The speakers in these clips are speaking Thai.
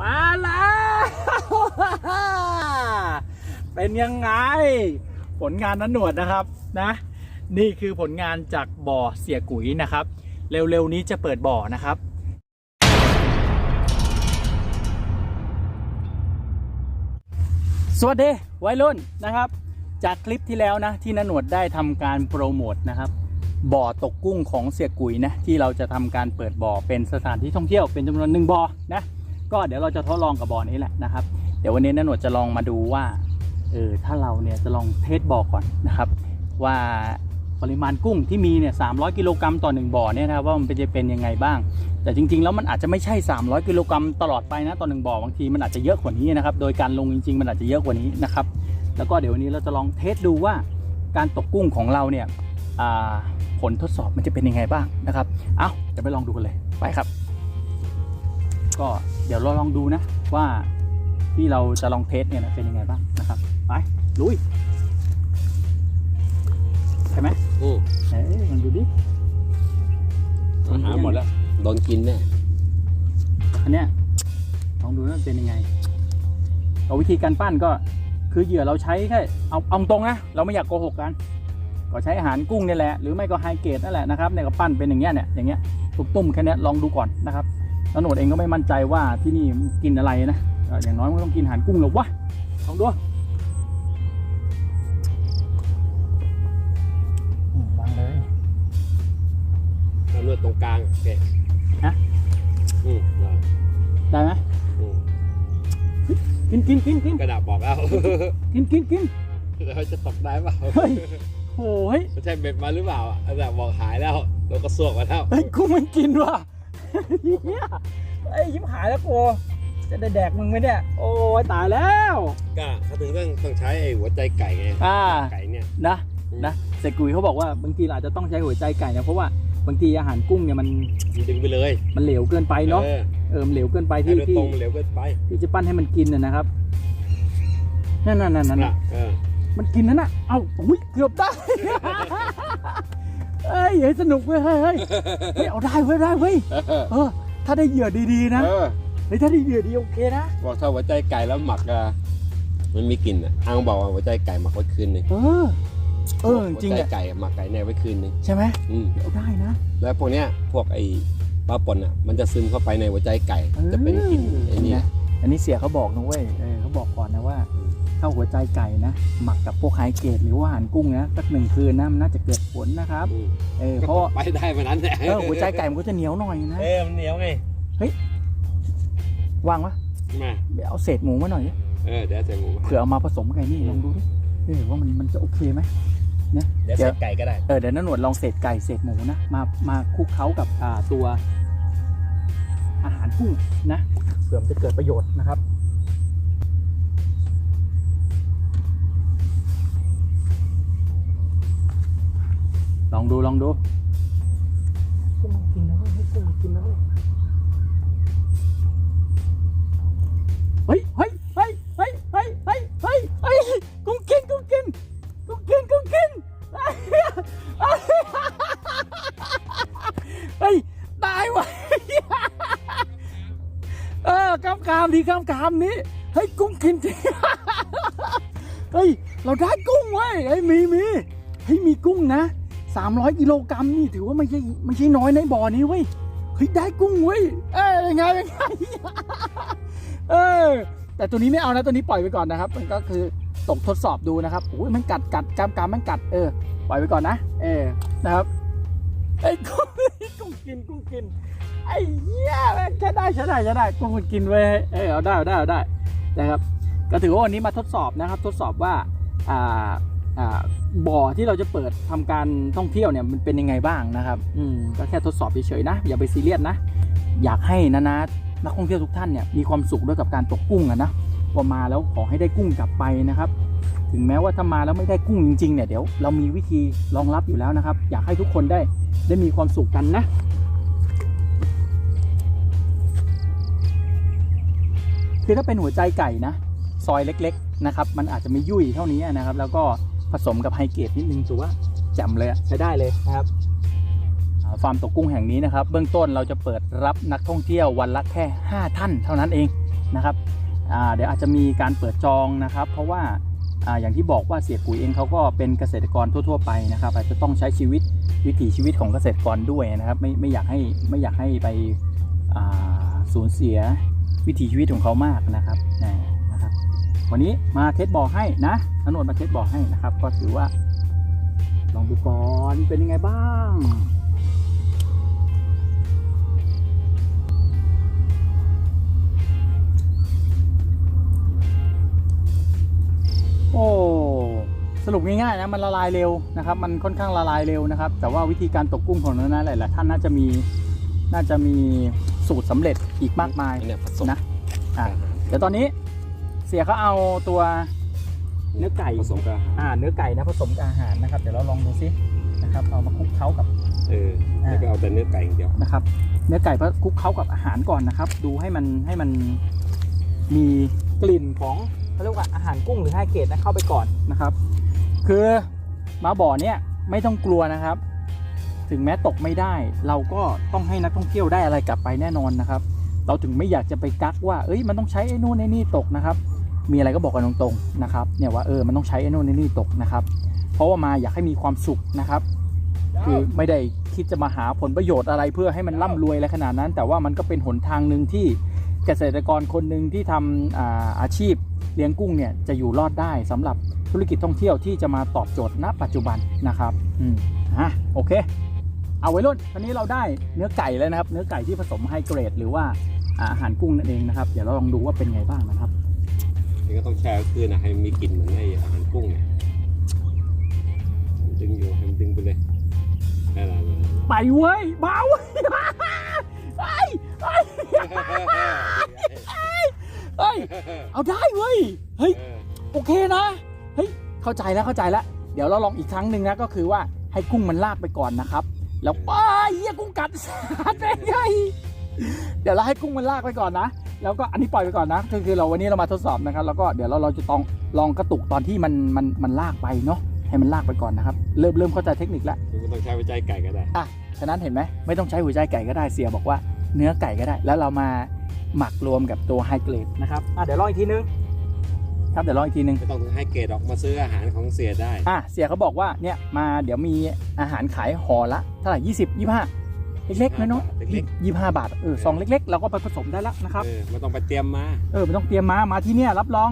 มาแล้ว เป็นยังไง ผลงานนั้นหนวดนะครับนะ นี่คือผลงานจากบ่อเสียกุ๋ยนะครับ เร็วๆนี้จะเปิดบ่อนะครับสวัสดีวัยรุ่นนะครับ จากคลิปที่แล้วนะที่นหนวดได้ทำการโปรโมทนะครับ บ่อตกกุ้งของเสียกุยนะที่เราจะทำการเปิดบ่อเป็นสถานที่ท่องเที่ยวเป็นจำนวนหนึ่งบ่อนะ ก็เดี๋ยวเราจะทดลองกับบ่อนี้แหละนะครับ เดี๋ยววันนี้นหนวดจะลองมาดูว่าเออถ้าเราเนี่ยจะลองเทสบ่อก่อนนะครับ ว่าปริมาณกุ้งที่มีเนี่ย300กิโลกรัมต่อหนึ่งบ่อเนี่ยนะครับว่ามันจะเป็นยังไงบ้าง แต่จริง ๆ แล้วมันอาจจะไม่ใช่ 300 กิโลกรัมตลอดไปนะต่อหนึ่งบ่อบางทีมันอาจจะเยอะกว่านี้นะครับโดยการลงจริง ๆ มันอาจจะเยอะกว่านี้นะครับแล้วก็เดี๋ยววันนี้เราจะลองเทสดูว่าการตกกุ้งของเราเนี่ยผลทดสอบมันจะเป็นยังไงบ้างนะครับ เอาเดี๋ยวไปลองดูกันเลยไปครับ ก็เดี๋ยวเราลองดูนะว่าที่เราจะลองเทสเนี่ยนะเป็นยังไงบ้างนะครับ ไป ลุย ใช่ไหมอืมเอ้ยมันดูดิอาหารหมดแล้วโดนกินแน่อันเนี้ยลองดูว่ามันเป็นยังไงเอาวิธีการปั้นก็คือเหยื่อเราใช้แค่เอาเอาตรงนะเราไม่อยากโกหกกัน ก็ใช้อาหารกุ้งนี่แหละหรือไม่ก็ไฮเกรดนั่นแหละนะครับเนี่ยก็ปั้นเป็นอย่างเงี้ยเนี่ยอย่างเงี้ยตุ้มๆแค่เนี้ยลองดูก่อนนะครับ แล้วโหนดเองก็ไม่มั่นใจว่าที่นี่กินอะไรนะเอ่ออย่างน้อยมันก็ต้องกินอาหารกุ้งหรอกวะลองดูอืมวางเลยเอาเลือดตรงกลางโอเคฮะอืมได้ได้ไหมอืมกินกินกินกินกระดาษบอกแล้วกินกินกินเราจะตกได้เปล่าเฮ้ยโอ้ยไม่ใช่เบ็ดมาหรือเปล่าอะกระดาษบอกหายแล้วเราก็สวกมาแล้วเฮ้ยกุ้งมันกินว่ะ เฮียไอ้ยยิ้มหายแล้วกูจะได้แดกมึงไหมเนี่ย โอ้ยตายแล้ว ก็เขาถึงต้องต้องใช้ไอ้หัวใจไก่ไงอ่า ไก่เนี่ยนะนะเสร็จกุยเขาบอกว่าบางทีเราอาจจะต้องใช้หัวใจไก่นะเพราะว่าบางทีอาหารกุ้งเนี่ยมันมันดึงไปเลยมันเหลวเกินไปเนาะออเออมันเหลวเกินไปให้ที่เลือดที่ตรงมันเร็วเกินไปที่จะปั้นให้มันกินน่ะนะครับนั่นนั่นนั่นนั่นน่ะเออมันกินนั่นน่ะเอ้าอุ้ยเกือบได้ เอ้ยเฮ้ยสนุกเว้ยเฮ้ยเฮ้ยเฮ้ยเอาได้เว้ยได้เว้ยเออ ถ้าได้เหยื่อดีๆนะเออเฮ้ยถ้าได้เหยื่อดีโอเคนะบอกถ้าหัวใจไก่แล้วหมักอะมันมีกลิ่นอะอังบอกว่าหัวใจไก่หมักไว้คืนหนึงเออ เออจริงหัวๆใจเนี่ยไก่หมักไก่แน่ไว้คืนหนึงใช่ไหมอืมเอาได้นะ แล้วพวกเนี้ยพวกไอ้ปลาป่นอะมันจะซึมเข้าไปในหัวใจไก่เออจะเป็นกลิ่นไอ้นี่นะอันนี้เสียเขาบอกนะเว้ยเออเขาบอกก่อนนะว่า ถ้าหัวใจไก่นะ หมักกับพวกไฮเกรดหรือว่าอาหารกุ้งนะสักหนึ่งคืนนะมันน่าจะเกิดผลนะครับอืมเออก็เพราะไปได้มานั้นแหละเออหัวใจไก่มันก็จะเหนียวหน่อยนะเออมันเหนียวไงวางวะมาเดี๋ยวเอาเศษหมูมาหน่อยดิเออเดี๋ยวใส่หมูมาเผื่อเอามาผสมกับไก่นี่ลองดูดิเออว่ามันมันจะโอเคไหมเดี๋ยวเดี๋ยวใส่ไก่ก็ได้เออเดี๋ยวน้าหนวดลองเศษไก่เศษหมูนะมามาคลุกเคล้ากับอ่าตัวอาหารกุ้งนะเผื่อมันจะเกิดประโยชน์นะครับ ลองดูลองดูกุ้งมันกินนะเว้ยเฮ้ยกุ้งมันกินนะเว้ยเฮ้ยเฮ้ยเฮ้ยเฮ้ยเฮ้ยเฮ้ยเฮ้ยเฮ้ยกุ้งกินกุ้งกินกุ้งกินกุ้งกินเฮ้ยตายว่ะเออกำกามดีกำกามนี้เฮ้ยกุ้งกินจริงเฮ้ยเราได้กุ้งเว้ยเฮ้ยมีมีเฮ้ยมีกุ้งนะ 300กิโลกรัมนี่ถือว่าไม่ใช่ไม่ใช่น้อยในบ่อนี้เว้ยเฮ้ยได้กุ้งเว้ยเอ้ยยังไงยังไงเออแต่ตัวนี้ไม่เอานะตัวนี้ปล่อยไปก่อนนะครับ มันก็คือตกทดสอบดูนะครับโอ้ยมันกัดกัดกามกามมันกัดเออปล่อยไปก่อนนะเออนะครับไอ้กุ้งกุ้งกินกุ้งกินไอ้เหี้ยแม่งใช้ได้ใช้ได้ใช้ได้กุ้งมันกินเว้ยเออเอาได้เอาได้เอาได้นะครับ ก็ถือว่าวันนี้มาทดสอบนะครับ ทดสอบว่าอ่า บ่อที่เราจะเปิดทำการท่องเที่ยวเนี่ยมันเป็นยังไงบ้างนะครับอืมก็แค่ทดสอบเฉยๆนะอย่าไปซีเรียสนะอยากให้นะนะนักท่องเที่ยวทุกท่านเนี่ยมีความสุขด้วยกับการตกกุ้งอะนะว่ามาแล้วขอให้ได้กุ้งกลับไปนะครับ ถึงแม้ว่าถ้ามาแล้วไม่ได้กุ้งจริงๆเนี่ยเดี๋ยวเรามีวิธีรองรับอยู่แล้วนะครับ อยากให้ทุกคนได้ได้มีความสุขกันนะคือถ้าเป็นหัวใจไก่นะ ซอยเล็ก ๆ นะครับ มันอาจจะไม่ยุ่ยเท่านี้นะครับ แล้วก็ ผสมกับไฮเกรดนิดนึงถือว่าแจ่มเลยใช้ได้เลยนะครับอ่าฟาร์มตกกุ้งแห่งนี้นะครับ เบื้องต้นเราจะเปิดรับนักท่องเที่ยววันละแค่ 5 ท่านเท่านั้นเองนะครับเดี๋ยวอาจจะมีการเปิดจองนะครับ เพราะว่าออย่างที่บอกว่าเสียปุ๋ยเองเขาก็เป็นเกษตรกรทั่ว ๆ ไปนะครับ อาจจะต้องใช้ชีวิตวิถีชีวิตของเกษตรกรด้วยนะครับ ไม่ไม่อยากให้ไม่อยากให้ไปสูญเสียวิถีชีวิตของเขามากนะครับ วันนี้มาเทสบอลให้นะนนวดมาเทสบอลให้นะครับ ก็ถือว่า ลองดูก่อนเป็นยังไงบ้างโอ้สรุปง่ายๆนะมันละลายเร็วนะครับ มันค่อนข้างละลายเร็วนะครับ แต่ว่าวิธีการตกกุ้งของนั้นนะหลายๆท่านน่าจะมีน่าจะมีสูตรสำเร็จอีกมากมายอันเนี้ยผสมนะอะเดี๋ยวตอนนี้ เสียเขาเอาตัวเนื้อไก่ผสมกับอาหารอ่าเนื้อไก่นะผสมกับอาหารนะครับเดี๋ยวเราลองดูซินะครับเอามาคลุกเคล้ากับเออแล้วก็เอาแต่เนื้อไก่อย่างเดียวนะครับ เนื้อไก่ก็คลุกเคล้ากับอาหารก่อนนะครับ ดูให้มันให้มันมีกลิ่นของเขาเรียกว่าอาหารกุ้งหรือไฮเกรดนะเข้าไปก่อนนะครับ คือมาบ่อเนี้ยไม่ต้องกลัวนะครับ ถึงแม้ตกไม่ได้ เราก็ต้องให้นักท่องเที่ยวได้อะไรกลับไปแน่นอนนะครับ เราถึงไม่อยากจะไปกักว่า เอ้ยมันต้องใช้ไอ้นู่นไอ้นี่ตกนะครับ มีอะไรก็บอกกันตรงๆนะครับเนี่ยว่าเออมันต้องใช้ไอ้นู่นไอ้นี่ตกนะครับ เพราะว่ามาอยากให้มีความสุขนะครับ คือไม่ได้คิดจะมาหาผลประโยชน์อะไรเพื่อให้มันร่ำรวยอะไรขนาดนั้น แต่ว่ามันก็เป็นหนทางหนึ่งที่เกษตรกรคนหนึ่งที่ทำอาอาชีพเลี้ยงกุ้งเนี่ยจะอยู่รอดได้สำหรับธุรกิจท่องเที่ยวที่จะมาตอบโจทย์ณปัจจุบันนะครับอืมอะโอเค เอาไว้รุ่นตอนนี้เราได้เนื้อไก่แล้วนะครับ เนื้อไก่ที่ผสมไฮเกรด หรือว่าอาหารกุ้งนั่นเองนะครับ เดี๋ยวเราลองดูว่าเป็นไงบ้างนะครับ นี่ก็ต้องแช่คืนนะให้มีกลิ่นเหมือนไอ้อาหารกุ้งเนี่ยดึงอยู่ให้มันดึงไปเลยนั่นแหละไปเว้ยมาเว้ยไอ้ไอ้เฮ้ยเอาได้เว้ยเฮ้ยโอเคนะเฮ้ยเข้าใจแล้วเข้าใจแล้ว เดี๋ยวเราลองอีกครั้งหนึ่งนะก็คือว่าให้กุ้งมันลากไปก่อนนะครับ แล้วป้าเหี้ยกุ้งกัดสาดเป็นไง เดี๋ยวเราให้กุ้งมันลากไปก่อนนะ แล้วก็อันนี้ปล่อยไปก่อนนะคือคือเราวันนี้เรามาทดสอบนะครับ แล้วก็เดี๋ยวเราเราจะต้องลองกระตุกตอนที่มันมันมันลากไปเนาะให้มันลากไปก่อนนะครับ เริ่มเริ่มเข้าใจเทคนิคแล้วคุณก็ต้องใช้วิจัยไก่ก็ได้ฉะนั้นเห็นไหมไม่ต้องใช้หัวใจไก่ก็ได้เสียบอกว่าเนื้อไก่ก็ได้ แล้วเรามาหมักรวมกับตัวไฮเกรดนะครับอะเดี๋ยวลองอีกทีนึงครับเดี๋ยวลองอีกทีนึงไม่ต้องถึงให้เกรดออกมาซื้ออาหารของเสียได้อะเสียเขาบอกว่าเนี่ยมาเดี๋ยวมีอาหารขายห่อละเท่าไหร่ยี่สิบยี่ห้า เล็กๆน้อยเล็กๆยี่ห้าบาทเออซองเล็กๆเราก็ไปผสมได้แล้วนะครับเออไม่ต้องไปเตรียมมาเออไม่ต้องเตรียมมามาที่เนี่ยรับรอง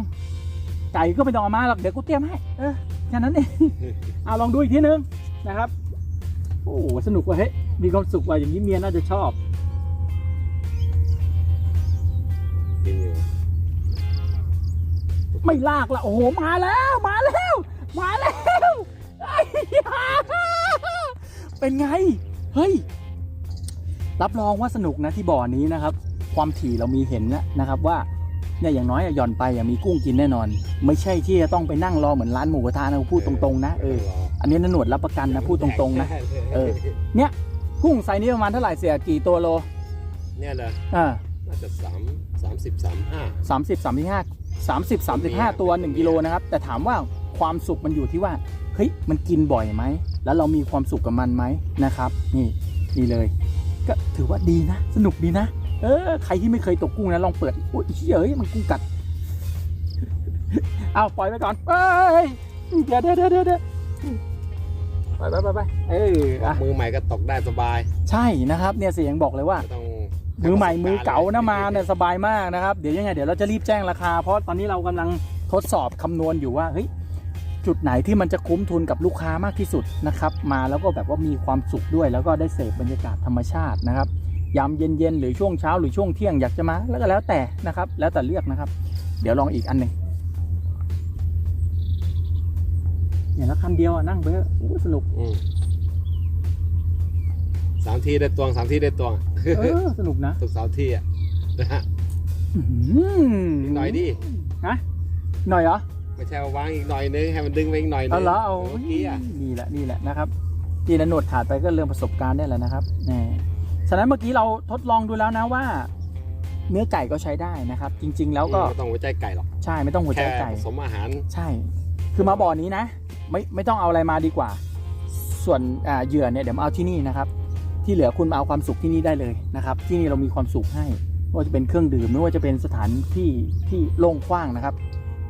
ไก่ก็ไม่ต้องเอามาหรอกเดี๋ยวกูเตรียมให้เออแค่นั้นเองเอาลองดูอีกทีนึงนะครับโอ้โหสนุกว่ะเฮ้ยมีความสุขว่ะอย่างนี้เมียน่าจะชอบกินอยู่ไม่ลากละโอ้โหมาแล้วมาแล้ว มาแล้วไอ้ยาเป็นไง เฮ้ย รับรองว่าสนุกนะที่บ่อนี้นะครับ ความถี่เรามีเห็นนะนะครับว่าเนี่ยอย่างน้อยอะหย่อนไปอะมีกุ้งกินแน่นอน ไม่ใช่ที่จะต้องไปนั่งรอเหมือนร้านหมูกระทะนะพูดตรงๆนะเอออันนี้นหนวดรับประกันนะพูดตรงๆนะเออกุ้งไซส์นี้ประมาณเท่าไหร่เสียกี่ตัวโล เนี่ยเลยอ่าน่าจะสามสามสิบสามห้าสามสิบสามสิบห้าสามสิบสามสิบห้าตัวหนึ่งกิโลนะครับ แต่ถามว่าความสุขมันอยู่ที่ว่าเฮ้ยมันกินบ่อยไหมแล้วเรามีความสุขกับมันไหมนะครับ นี่นี่เลย ก็ถือว่าดีนะ สนุกดีนะ เออ ใครที่ไม่เคยตกกุ้งนะลองเปิดโอ้ยเฮ้ยมันกุ้งกัด เอาปล่อยไปก่อนเอ้ยเดี๋ยวเดี๋ยวเดี๋ยวเดี๋ยวไปไปไปไปเอออะมือใหม่ก็ตกได้สบาย ใช่นะครับเนี่ยเสียงบอกเลยว่าไม่ต้องมือใหม่มือเก๋านะมาเนี่ยสบายมากนะครับ เดี๋ยวยังไงเดี๋ยวเราจะรีบแจ้งราคา เพราะตอนนี้เรากำลังทดสอบคำนวณอยู่ว่าเฮ้ย จุดไหนที่มันจะคุ้มทุนกับลูกค้ามากที่สุดนะครับ มาแล้วก็แบบว่ามีความสุขด้วย แล้วก็ได้เสพบรรยากาศธรรมชาตินะครับยามเย็นๆหรือช่วงเช้าหรือช่วงเที่ยงอยากจะมาแล้วก็แล้วแต่นะครับ แล้วแต่เลือกนะครับ เดี๋ยวลองอีกอันหนึ่งเนี่ยแล้วคันเดียวอะนั่งไปเถอะโอ้สนุกอืมสามทีได้ตวงสามทีได้ตวงเออสนุกนะทุกสามทีอะนะฮะอื้อหือีกหน่อยดิหน่อยเหรอ ไม่ใช่ว่าวางอีกหน่อยนึงให้มันดึงไปอีกหน่อยนึเอางเหรอเอาเมื่อกี้อะนี่แหละนี่แหละนะครับที่นันหนวดขาดไปก็เรื่องประสบการณ์ได้แหละนะครับนี่ฉะนั้นเมื่อกี้เราทดลองดูแล้วนะว่า เนื้อไก่ก็ใช้ได้นะครับ จริง ๆ แล้วก็ไม่ต้องหัวใจไก่หรอกใช่ไม่ต้องหัวใจแค่ไก่ ผสมอาหารใช่ คือมาบ่อนี้นะ ไม่ไม่ต้องเอาอะไรมาดีกว่า ส่วนอ่าเหยื่อเนี่ยเดี๋ยวมาเอาที่นี่นะครับ ที่เหลือคุณมาเอาความสุขที่นี่ได้เลยนะครับ ที่นี่เรามีความสุขให้ไม่ว่าจะเป็นเครื่องดื่มไม่ว่าจะเป็นสถานที่ที่โล่งกว้างนะครับ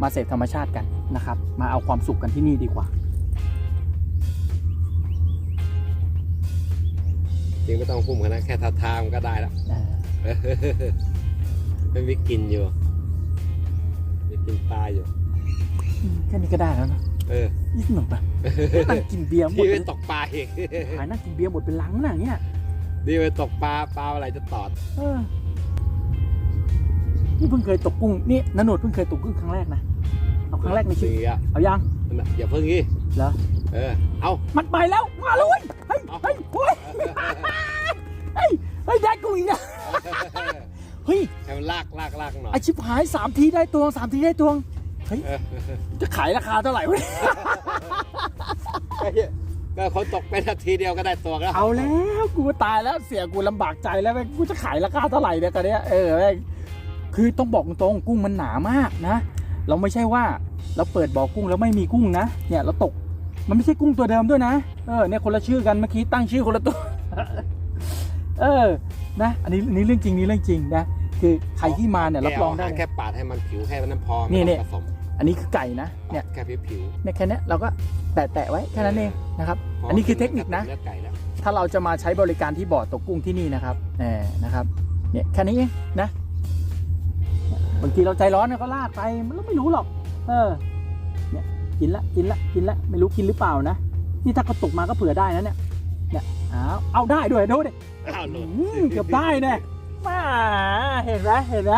มาเสพธรรมชาติกันนะครับ มาเอาความสุขกันที่นี่ดีกว่า จริงไม่ต้องพุ่มกันนะแค่ทาทามนก็ได้แล้วเออไม่มีกินอยู่มีกินปลาอยู่ แค่นี้ก็ได้แล้วนะเออยี่สิบหนึ่งป่ะนั่งกินเบียร์หมดที่ไปเป็นตกปลาอีกหายนั่งกินเบียร์หมดเป็นลังน่ะเนี่ยนี่ไปตกปลาปลาอะไรจะตอด เออ นี่เพิ่งเคยตกกุ้งนี่นันโนดเพิ่งเคยตกกุ้งครั้งแรกนะเอาครั้งแรกในชีวิตเสียเอายังนั่นน่ะอย่าเพิ่งงี้เหรอเออเอามันไปแล้วมาเลยเฮ้ยเฮ้ยเฮ้ยเฮ้ยเฮ้ยได้กุ้งอีกนะเฮ้ยให้มันลากลากลากหน่อยไอชิบหายสามทีได้ตวงสามทีได้ตวงเฮ้ยเออจะขายราคาเท่าไหร่วะไอ้เหี้ยก็คนตกเป็นนาทีเดียวก็ได้ตัวแล้วเอาแล้วกูตายแล้วเสียกูลำบากใจแล้วแม่งกูจะขายราคาเท่าไหร่เนี่ยกันเนี้ยเออแม่ง คือต้องบอกตรงๆกุ้งมันหนามากนะ เราไม่ใช่ว่าเราเปิดบ่อกุ้งแล้วไม่มีกุ้งนะ เนี่ยเราตก มันไม่ใช่กุ้งตัวเดิมด้วยนะ เออเนี่ยคนละชื่อกันเมื่อกี้ตั้งชื่อคนละตัว เออ นะ อันนี้อันนี้เรื่องจริงนี่เรื่องจริงนะ คือใครที่มาเนี่ยรับรองได้แค่เาหาแค่ปาดให้มันผิวแค่นั้นพอนี่ไม่นี่ต้องผสมอันนี้คือไก่นะ เนี่ยแค่ผิวผิวเนี่ยแค่เนี้ยเราก็แตะๆไว้แค่นั้นเองนะครับพอันนี้คือเทคนิคนะเลือดไก่แล้วถ้าเราจะมาใช้บริการที่บ่อตกกุ้งที่นี่นะครับแหมนะครับ เนี่ยแค่นี้เองนะ บางทีเราใจร้อนเนี่ยก็ลากไปมันก็ไม่รู้หรอก เออ เนี่ยกินละกินละกินละไม่รู้กินหรือเปล่านะนี่ถ้าเขาตกมาก็เผื่อได้นะเนี่ยเนี่ยเอาเอาได้ด้วยดูดิอ้าวหลุดอืมเกือบได้เนี่ยมาเห็นไหมเห็นไหม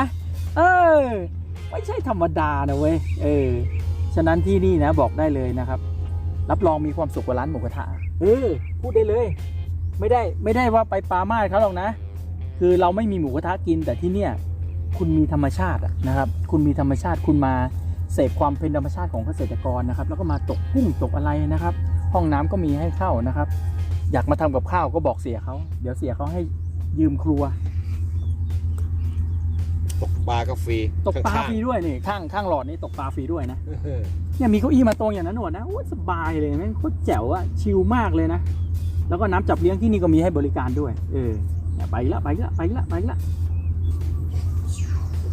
เออ ไม่ใช่ธรรมดานะเว้ยเออฉะนั้นที่นี่นะบอกได้เลยนะครับ รับรองมีความสุขกว่าร้านหมูกระทะเออพูดได้เลย ไม่ได้ไม่ได้ว่าไปปามาสเขาหรอกนะ คือเราไม่มีหมูกระทะกินแต่ที่เนี่ย คุณมีธรรมชาติอะนะครับ คุณมีธรรมชาติคุณมาเสพความเป็นธรรมชาติของเกษตรกรนะครับ แล้วก็มาตกกุ้งตกอะไรนะครับ ห้องน้ำก็มีให้เข้านะครับ อยากมาทำกับข้าวก็บอกเสียเขาเดี๋ยวเสียเขาให้ยืมครัว ตกปลาก็ฟรีตกปลาข้งๆฟรีด้วยนี่ข้างข้างหลอดนี่ตกปลาฟรีด้วยนะเออเนี่ยมีเก้าอี้มาตรงอย่างนั้นหนวดนะโอ้ยสบายเลยแม่งโคตรแจ๋วอะชิลมากเลยนะแล้วก็น้ำจับเลี้ยงที่นี่ก็มีให้บริการด้วย เออเนี่ยไปละไปละไปละไปละ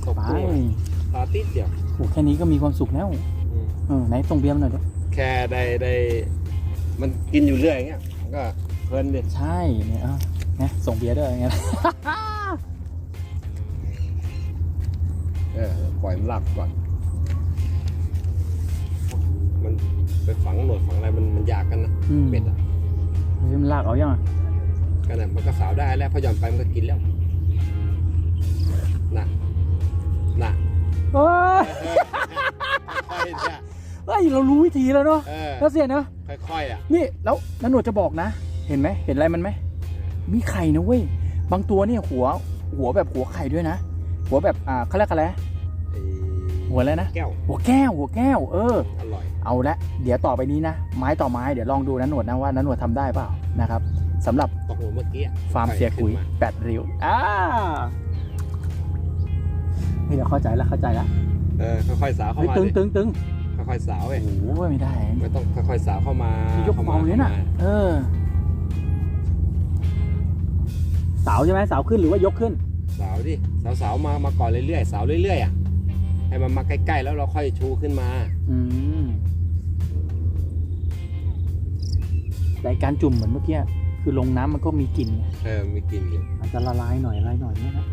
ตกไปตัวปลาติดเดียวโอ้แค่นี้ก็มีความสุขแล้วอืมเออไหนตรงเบียร์มาหน่อยดิแค่ได้ได้มันกินอยู่เรื่อยอย่างเงี้ยมันก็เพลินดิใช่เนี่ยเออนะส่งเบียร์ด้วยอย่างเงี้ยเออปล่อยมันหลับก่อน มันไปฝังหนวดฝังอะไรมันมันยากกันนะอืมเป็ดอะเฮ้ยมันลากเอายังอะกันน่ะมันก็สาวได้แล้วพอหย่อนไปมันก็กินแล้วะเฮ้ยค่อยๆเนี่ยเฮ้ยเรารู้วิธีแล้วเนาะเออแล้วเสียเนาะค่อยๆอะนี่แล้วนันหนวดจะบอกนะ เห็นไหมเห็นอะไรมันไหมมีไข่นะเว้ยบางตัวเนี่ยหัวหัวแบบหัวไข่ด้วยนะ หัวแบบอ่าเขาเรียกอะไรไอ้หัวอะไรนะแก้วหัวแก้วหัวแก้ว เออ อร่อย เอาละเดี๋ยวต่อไปนี้นะไม้ต่อไม้เดี๋ยวลองดูนันหนวดนะว่านันหนวดทำได้เปล่านะครับสำหรับตกหัวเมื่อกี้อะฟาร์มเสียคุยขึ้นมา แปดริ้วอ่า นี่เดี๋ยวเข้าใจแล้วเข้าใจแล้วเออค่อยๆสาวเข้าเฮ้ยมาตึงดิตึงตึงค่อยๆสาวเว้ยโอ้โหไม่ได้ไม่ต้องค่อยๆสาวเข้ามานี่ยกเข้ามาเบาเลยน่ะข้มเออสาวใช่ไหมสาวขึ้นหรือว่ายกขึ้น สาวดิสาวๆมามาก่อนเรื่อยๆสาวเรื่อยๆอะให้มันมาใกล้ๆแล้วเราค่อยชูขึ้นมา อืมแต่การจุ่มเหมือนเมื่อกี้ คือลงน้ำมันก็มีกลิ่นไงเออมีกลินอยู่อาจจะละลายหน่อยละลายหน่อยเนี่ยนะ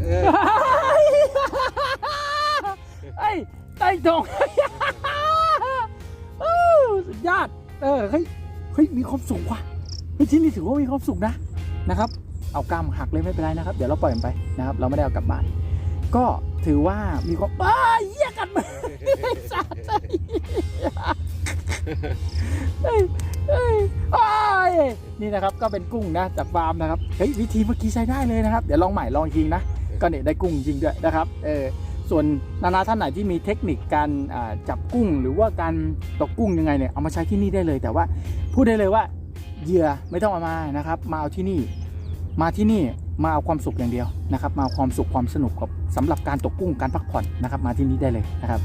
เออไอ้ไอ้ทองสุดยอดเออเฮ้ยเฮ้ยมีความสุขว่ะเฮ้ยที่นี่ถือว่ามีความสุขนะนะครับ เอากล้ามหักเลยไม่เป็นไรนะครับ เดี๋ยวเราปล่อยมันไปนะครับ เราไม่ได้เอากลับบ้าน ก็ถือว่ามีความอ้ายเหี้ยกันมาไอ้สัตว์เฮ้ยเฮ้ยนี่นะครับก็เป็นกุ้งนะจากฟาร์มนะครับเฮ้ยวิธีเมื่อกี้ใช้ได้เลยนะครับ เดี๋ยวลองใหม่ลองอีกทีนะ ก็เนี่ยได้กุ้งจริงด้วยนะครับเออส่วนนานาท่านไหนที่มีเทคนิคการอ่าจับกุ้ง หรือว่าการตกกุ้งยังไงเนี่ยเอามาใช้ที่นี่ได้เลย แต่ว่าพูดได้เลยว่าเหยื่อไม่ต้องเอามานะครับ มาเอาที่นี่มาที่นี่มาเอาความสุขอย่างเดียวนะครับ มาเอาความสุขความสนุกกับสำหรับการตกกุ้งการพักผ่อนนะครับ มาที่นี่ได้เลยนะครับ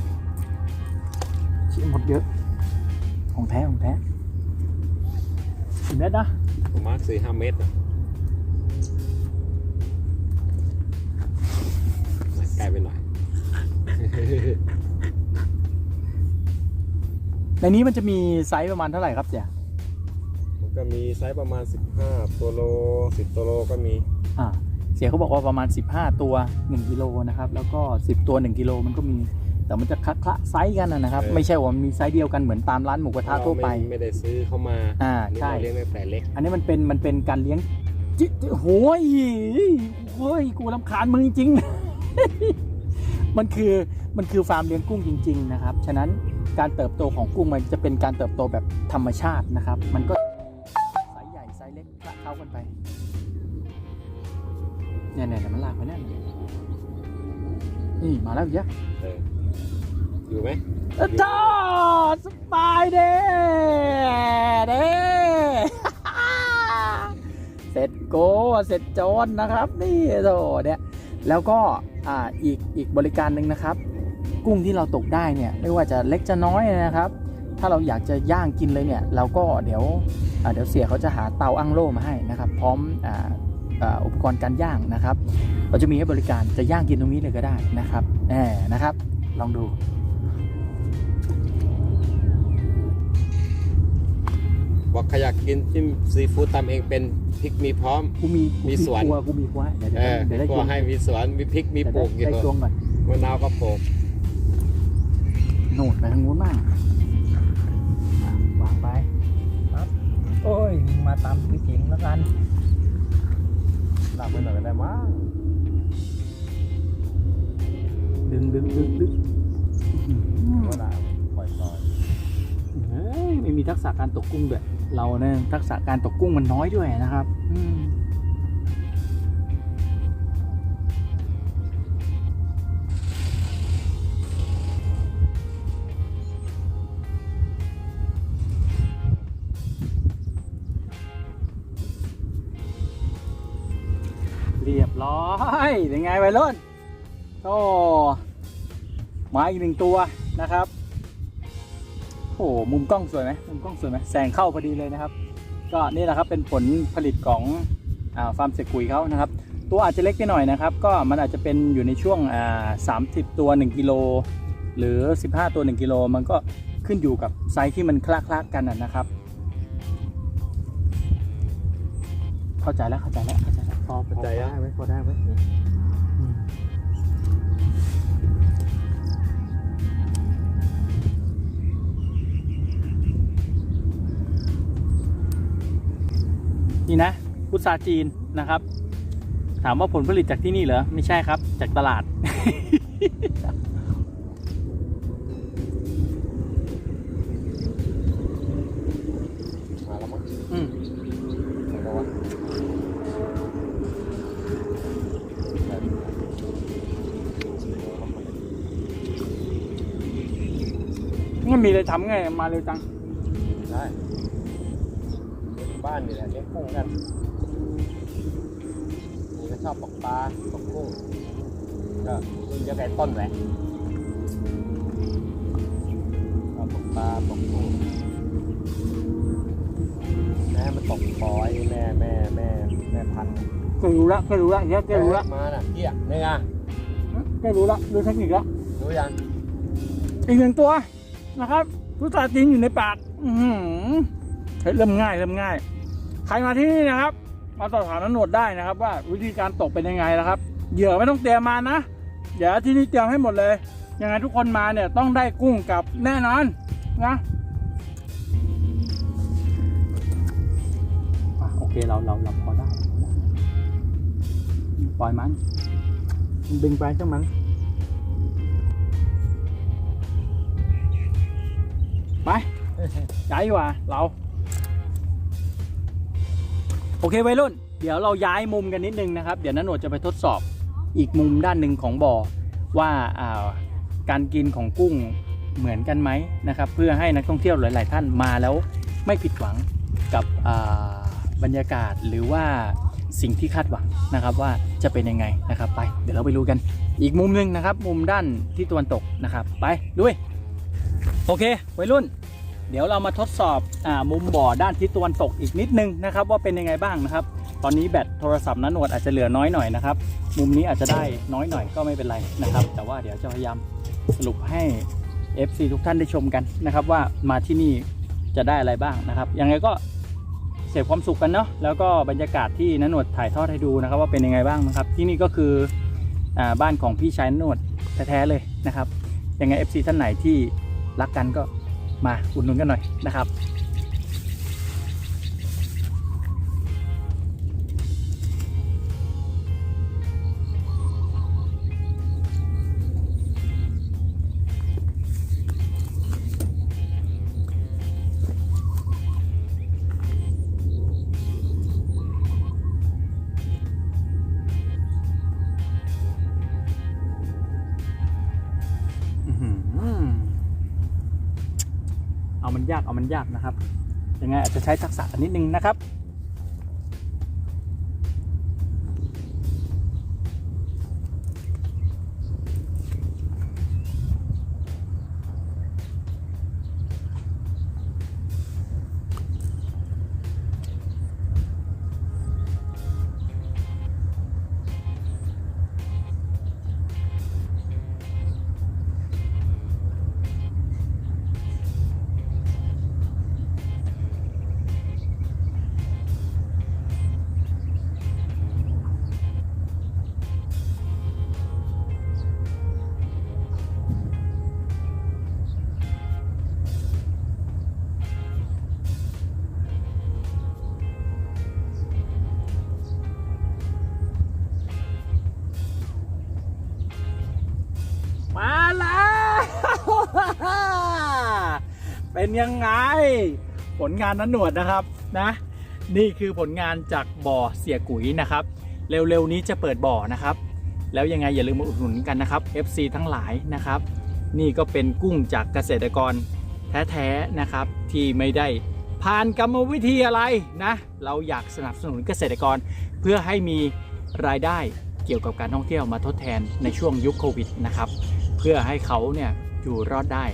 ชิ้นหมดเยอะของแท้ของแท้กี่เม็ดนะประมาณสี่ห้าเมตร ไกลไปหน่อย ในนี้มันจะมีไซส์ประมาณเท่าไหร่ครับเจ๊มันก็มีไซส์ประมาณ 15 ตัวโล 10 ตัวโลก็มี อ่า เสียเขาบอกว่าประมาณ 15 ตัว 1กิโลนะครับ แล้วก็ 10 ตัว 1กิโลมันก็มี แต่มันจะคละคละไซส์กันนะนะครับ เออ ไม่ใช่ว่ามันมีไซส์เดียวกันเหมืมือนตามร้านหมูกระทะทั่วไปเราม่ไม่ได้ซื้อเข้ามาอ่านี่ใช่ เราเลี้ยงตั้งแต่เล็ก อันนี้มันเป็นมันเป็นการเลี้ยงจิจิโอ้ยโอ้ยกูรำคาญมึงจริงๆ มันคือมันคือฟาร์มเลี้ยงกุ้งจริง ๆ นะครับ ฉะนั้นการเติบโตของกุ้งมันจะเป็นการเติบโตแบบธรรมชาตินะครับ มันก็ไซส์ใหญ่ไซส์เล็กคละเข้ากันไปเนี่ยเนี่ยเนี่ยมันลากไปเนี่ยนี่มาแล้วอีกแล้วเอออยู่ไหมอะจอดสบายเด้เด้เสร็จโกเสร็จโจนนะครับ นี่โถเนี่ยแล้วก็ อ่าอีกอีกบริการหนึ่งนะครับ กุ้งที่เราตกได้เนี่ยไม่ว่าจะเล็กจะน้อยนะครับ ถ้าเราอยากจะย่างกินเลยเนี่ยเราก็เดี๋ยวเดี๋ยวเสียเขาจะหาเตาอั้งโล่มาให้นะครับ พร้อมออุปกรณ์การย่างนะครับ เราจะมีให้บริการจะย่างกินตรงนี้เลยก็ได้นะครับแหมนะครับ ลองดู บอกใครอยากกินจิ้มซีฟู้ดตำเองเป็นพริกมีพร้อม กูมีกูมีสวนครัวกูมีครัวเดี๋ยวเออเดี๋ยวได้ก็กินให้มีสวนมีพริกมีเดี๋ยวปลูกอยู่ได้ได้ตวงก่อนมะนาวก็ปลูกโน่นไปทางนู้นบ้างอะวางไปครับโอ้ยมาตามพี่เจ๋งแล้วกันหลับไปหน่อยก็ได้มั้งดึงดึงดึงดึงก็ได้ปล่อยปล่อยเฮ้ยไม่มีทักษะการตกกุ้งด้วย เราเนี่ยทักษะการตกกุ้งมันน้อยด้วยนะครับอืมเรียบร้อยเป็นไงวัยรุ่นโอ้มาอีกหนึ่งตัวนะครับ โอ้โหมุมกล้องสวยไหมมุมกล้องสวยไหมแสงเข้าพอดีเลยนะครับ ก็นี่แหละครับเป็นผลผลิตของอาฟาร์มเสกุยเขานะครับ ตัวอาจจะเล็กไปหน่อยนะครับ ก็มันอาจจะเป็นอยู่ในช่วงอ่า30ตัว 1 กิโลหรือ 15 ตัว 1 กิโลมันก็ขึ้นอยู่กับไซส์ที่มันคละๆกันนะนะครับ เข้าใจแล้วเข้าใจแล้วเข้าใจแล้วพอพอได้ไหมพอได้ไหมอืม พุทราจีนนะครับ ถามว่าผลผลิตจากที่นี่เหรอ ไม่ใช่ครับ จากตลาดมาแล้วมั้งอืมแล้วก็ว่ามันมีอะไรทำไง มาเร็วจัง ได้ บ้านนี่แหละเลี้ยงกุ้งกันนี่ก็ ชอบตกปลาตกกุ้งก็รุ่นเดียวกับไอ้ต้นแหละชอบตกปลาตกกุ้งแม่มันตกปอยแม่แม่แม่แม่พันธุ์ก็รู้ละก็รู้ละเดี๋ยก็รู้ละมาน่ะเกี้ยนี่ไงก็รู้ละรู้เทคนิคละรู้ยังอีกหนึ่งตัวนะครับพุทราจีนอยู่ในปาก อืเฮ้ยเริ่มง่ายเริ่มง่าย ใครมาที่นี่นะครับ มาสอบถามนันโหนวดได้นะครับ ว่าวิธีการตกเป็นยังไงนะครับ เหยื่อไม่ต้องเตรียมมานะ เดี๋ยวที่นี่เตรียมให้หมดเลย ยังไงทุกคนมาเนี่ยต้องได้กุ้งกลับแน่นอนนะโอเคเราเราเราพอได้ปล่อยมันมันดึงไปช่างมันไปใจว่าเรา อเควัยรุ่น เดี๋ยวเราย้ายมุมกันนิดนึงนะครับ เดี๋ยวนันโหนดจะไปทดสอบอีกมุมด้านหนึ่งของบ่อว่าาการกินของกุ้งเหมือนกันไหมนะครับ เพื่อให้นักท่องเที่ยวหลาย ๆ ท่านมาแล้วไม่ผิดหวังกับบรรยากาศหรือว่าสิ่งที่คาดหวังนะครับว่าจะเป็นยังไงนะครับ ไปเดี๋ยวเราไปดูกัน อีกมุมหนึ่งนะครับ มุมด้านที่ตะวันตกนะครับ ไปด้วยโอเควัยรุ่น เดี๋ยวเรามาทดสอบอมุมบ่อด้านทิศตะวันตกอีกนิดนึงนะครับว่าเป็นยังไงบ้างนะครับ ตอนนี้แบตโทรศัพท์นั้นหนวดอาจจะเหลือน้อยหน่อยนะครับ มุมนี้อาจจะได้น้อยหน่อยก็ไม่เป็นไรนะครับ แต่ว่าเดี๋ยวจะพยายามสรุปให้ FC ทุกท่านได้ชมกันนะครับ ว่ามาที่นี่จะได้อะไรบ้างนะครับยังไงก็เสพความสุขกันเนาะแล้วก็บรรยากาศที่นันหนวดถ่ายทอดให้ดูนะครับ ว่าเป็นยังไงบ้างนะครับ ที่นี่ก็คืออบ้านของพี่ชายนันหนวดแท้ๆเลยนะครับยังไง FC ท่านไหนที่รักกันก็ มาอุดหนุนกันหน่อยนะครับ เอามันยากเอามันยากนะครับยังไงอาจจะใช้ทักษะนิดนึงนะครับ เป็นยังไง ผลงานนั้นหนวดนะครับนะ นี่คือผลงานจากบ่อเสียกุ๋ยนะครับ เร็วๆนี้จะเปิดบ่อนะครับ แล้วยังไงอย่าลืมมาอุดหนุนกันนะครับ FC ทั้งหลายนะครับ นี่ก็เป็นกุ้งจากเกษตรกรแท้ๆนะครับ ที่ไม่ได้ผ่านกรรมวิธีอะไรนะ เราอยากสนับสนุนเกษตรกรเพื่อให้มีรายได้เกี่ยวกับการท่องเที่ยวมาทดแทนในช่วงยุคโควิดนะครับ เพื่อให้เขาเนี่ยอยู่รอดได้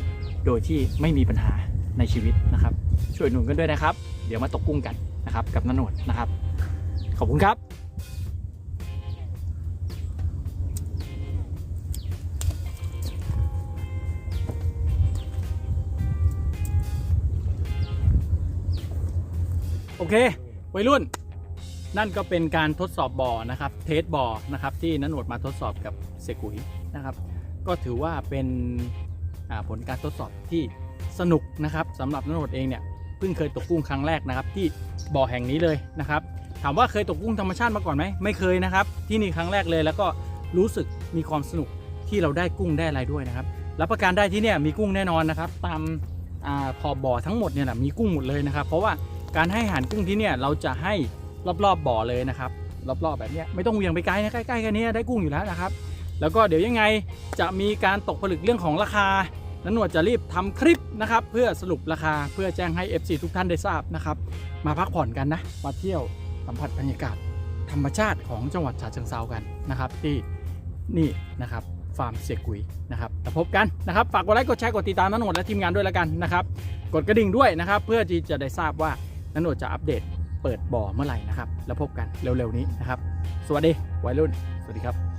โดยที่ไม่มีปัญหา ในชีวิตนะครับ ช่วยหนุนกันด้วยนะครับ เดี๋ยวมาตกกุ้งกันนะครับ กับนนวดนะครับ ขอบคุณครับโอเควัยรุ่น นั่นก็เป็นการทดสอบบ่อนะครับ เทสบ่อนะครับ ที่นันหนวดมาทดสอบกับเซกุยนะครับ ก็ถือว่าเป็นผลการทดสอบที่ สนุกนะครับสำหรับนันหนวดเองเนี่ยเพิ่งเคยตกกุ้งครั้งแรกนะครับ ที่บ่อแห่งนี้เลยนะครับถามว่าเคยตกกุ้งธรรมชาติมาก่อนไหมไม่เคยนะครับ ที่นี่ครั้งแรกเลยแล้วก็รู้สึกมีความสนุกที่เราได้กุ้งได้อะไรด้วยนะครับรับประกันได้ที่เนี่ยมีกุ้งแน่นอนนะครับ ตามอขอบบ่อทั้งหมดเนี่ยนะมีกุ้งหมดเลยนะครับ เพราะว่าการให้อาหารกุ้งที่เนี่ยเราจะให้รอบๆบ่อเลยนะครับรอบๆแบบนี้ไม่ต้องเวียงไปไกลนะใกล้ๆกันเนี้ได้กุ้งอยู่แล้วนะครับ แล้วก็เดี๋ยวยังไงจะมีการตกผลึกเรื่องของราคา นันหนวดจะรีบทำคลิปนะครับ เพื่อสรุปราคาเพื่อแจ้งให้ FC ทุกท่านได้ทราบนะครับ มาพักผ่อนกันนะ มาเที่ยวสัมผัสบรรยากาศ ธรรมชาติของจังหวัดฉะเชิงเซากันนะครับ ที่นี่นะครับฟาร์มเสกุยนะครับแล้วพบกันนะครับ ฝากกดไลค์กดแชร์กดติดตามนันหนวดและทีมงานด้วยแล้วกันนะครับ กดกระดิ่งด้วยนะครับ เพื่อที่จะได้ทราบว่านันหนวดจะอัปเดตเปิดบ่อเมื่อไหร่นะครับ แล้วพบกันเร็วๆนี้นะครับ สวัสดีวัยรุ่น สวัสดีครับ